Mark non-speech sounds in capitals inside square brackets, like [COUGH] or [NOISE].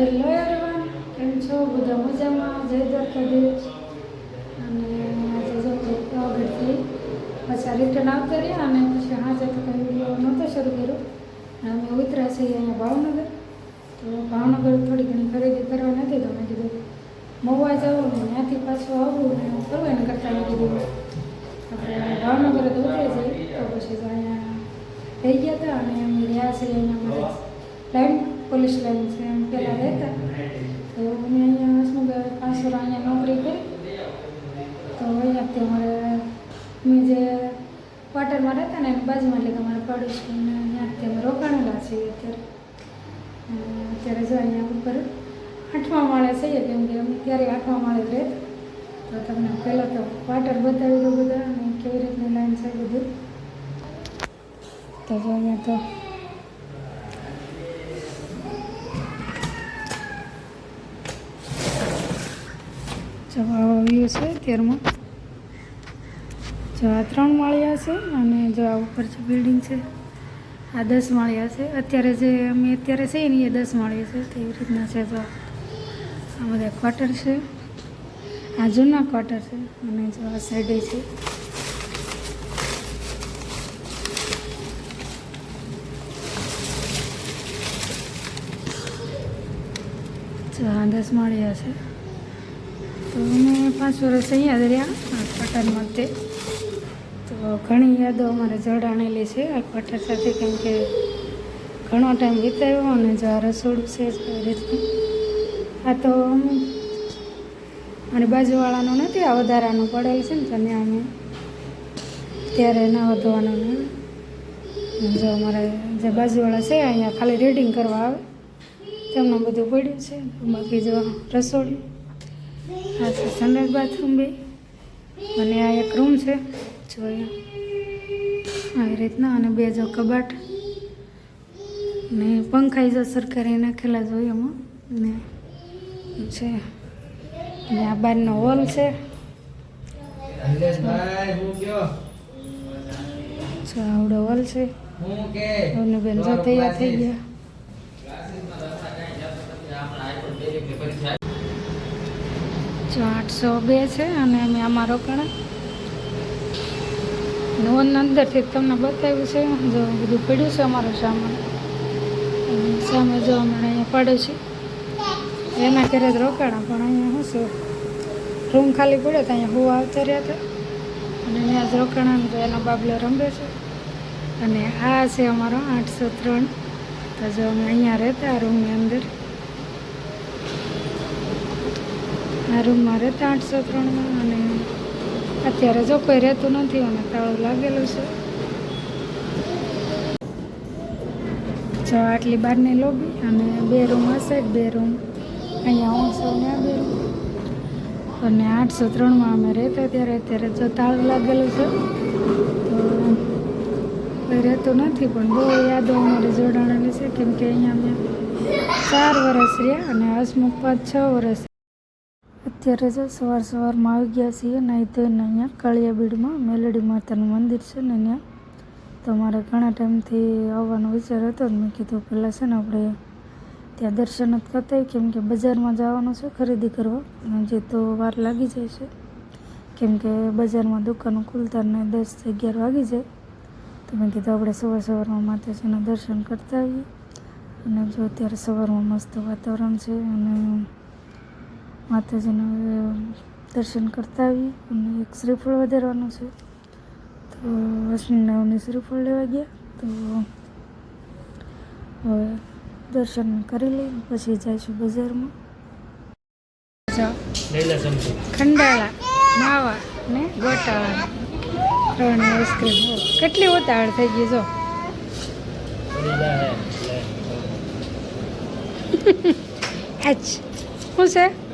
Hello everyone કેમ છો? બધા મજામાં? જય દ્વારકાધીશ. અને આજે જો આગળથી પછી રિટર્ન આવતા રહ્યા અને પછી આજે તો કંઈ વીડિયો નહોતો શરૂ કર્યો. અને અમે ઉતર્યા છીએ અહીંયા ભાવનગર. તો ભાવનગર થોડી ઘણી ખરીદી કરવા નથી તો મેં કીધું. મહુવા જવું ને ત્યાંથી પાછું આવવું ને ફરવાને કરતાં મેં કીધું. આપણે ભાવનગર જ ઉતરી જઈએ તો પછી તો અહીંયા રહી ગયા હતા અને અમે રહ્યા છીએ અહીંયા મારે લાઈન પોલીસ લાઈન છે એમ પહેલાં રહેતા તો અમે અહીંયા હસમુખ પાંચસો અહીંયા નોકરી કરી તો અહીંયાથી અમારે અમે જે ક્વાર્ટરમાં રહેતા ને એની બાજુમાં એટલે કે અમારા પડોશીને અહીંયાથી અમે રોકાણેલા છીએ અત્યારે અત્યારે જો અહીંયા ઉપર આઠમા માળે છીએ કેમ કે અમે ત્યારે આઠમા માળે રહેતા તો તમને પહેલાં તો ક્વાર્ટર બતાવી દઉં બધા અને કેવી રીતની લાઈન છે બધું તો જો અહીંયા તો જો આવ્યું છે અત્યારમાં જો આ ત્રણ માળિયા છે અને જો આ ઉપર જે બિલ્ડિંગ છે, આ દસ માળિયા છે. અત્યારે જે અમે અત્યારે છે એની એ દસ માળિયા છે તેવી રીતના છે જો આ બધા ક્વાર્ટર છે. આ જૂના ક્વાર્ટર છે અને જો આ સાઈડે છે. આ દસ માળિયા છે. તો અમે પાંચ વર્ષ અહીંયા રહ્યા ક્વાર્ટરમાં તે તો ઘણી યાદો અમારે જોડાણેલી છે આ પાટણ સાથે કેમ કે ઘણો ટાઈમ વિતાવ્યો અને જો આ રસોડું છે આ તો અને બાજુવાળાનું નથી, આ વધારાનું પડેલ છે ને, તો ત્યાં અમે ત્યારે ના વધવાનું ને. જો અમારે જે બાજુવાળા છે, અહીંયા ખાલી રીડિંગ કરવા આવે તેમનું બધું પડ્યું છે. બાકી જો રસોડું આ છે સંડાસ બાથરૂમ બી અને આ એક રૂમ છે. જો આવી રીતના અને બે જો કબાટ. ને પંખાઈ જો સરકારે નાખેલા જોઈએ એમાં. ને છે. અને આ બારનો હોલ છે. આવડો હોલ છે. હું બેન જો તૈયાર થઈ ગયા. જો આઠસો બે છે અને અમે આમાં રોકાણા નોન અંદરથી તમને બતાવ્યું છે. જો બધું પડ્યું છે અમારો સામાન. સામે જો અમે અહીંયા પડે છે. એના ઘરે જ રોકાણા, પણ અહીંયા શું છે. રૂમ ખાલી પડ્યો તો અહીંયા હું આવતા રહ્યા હતા. અને અહીંયા જ રોકાણા તો એનો બાબલો રમે છે. અને આ છે અમારો આઠસો ત્રણ. તો જો અમે અહીંયા રહેતા રૂમની અંદર. આ રૂમમાં રહેતા આઠસો ત્રણમાં અને અત્યારે જો કોઈ રહેતું નથી અને તાળું લાગેલું છે. જો આટલી બહારની લોબી અને બે રૂમ હશે બે રૂમ. અહીંયા હું છું ને બે રૂમ. અને આઠસો ત્રણમાં અમે રહેતા ત્યારે અત્યારે જો તાળું લાગેલું છે, તો કોઈ રહેતું નથી, પણ બહુ યાદો અમારી જોડાણેલી છે, કેમ કે અહીંયા અમે ચાર વર્ષ રહ્યા અને હસમુખ પાંચ છ વર્ષ અત્યારે જો સવાર સવારમાં આવી ગયા છીએ, નાહી ધોઈને અહીંયા કાળિયાબીડમાં મેલડી માતાનું મંદિર છે ને ત્યાં. તો મારે ઘણા ટાઈમથી આવવાનો વિચાર હતો ને મેં કીધું પહેલાં છે ને આપણે ત્યાં દર્શન જ કરતા કેમ કે બજારમાં જવાનું છે ખરીદી કરવા. જે તો વાર લાગી જાય છે. કેમ કે બજારમાં દુકાનો ખુલતા ને દસ અગિયાર વાગી જાય. તો મેં કીધું આપણે સવાર સવારમાં માતાજીના દર્શન કરતા આવીએ. અને જો અત્યારે સવારમાં મસ્ત વાતાવરણ છે અને માતાજીના દર્શન કરતા આવીએ અને એક શ્રીફળ વધારવાનું છે. તો અશ્વિનરાવની શ્રીફળ લેવા ગયા. તો હવે દર્શન કરી લઈ પછી જઈશું બજારમાં. ખંડાળા માવા ને ગોટાળા. ત્રણ આઈસ્ક્રીમ. કેટલી ઉતાવળ થઈ ગઈ જો. લઈલા [LAUGHS] શું છે?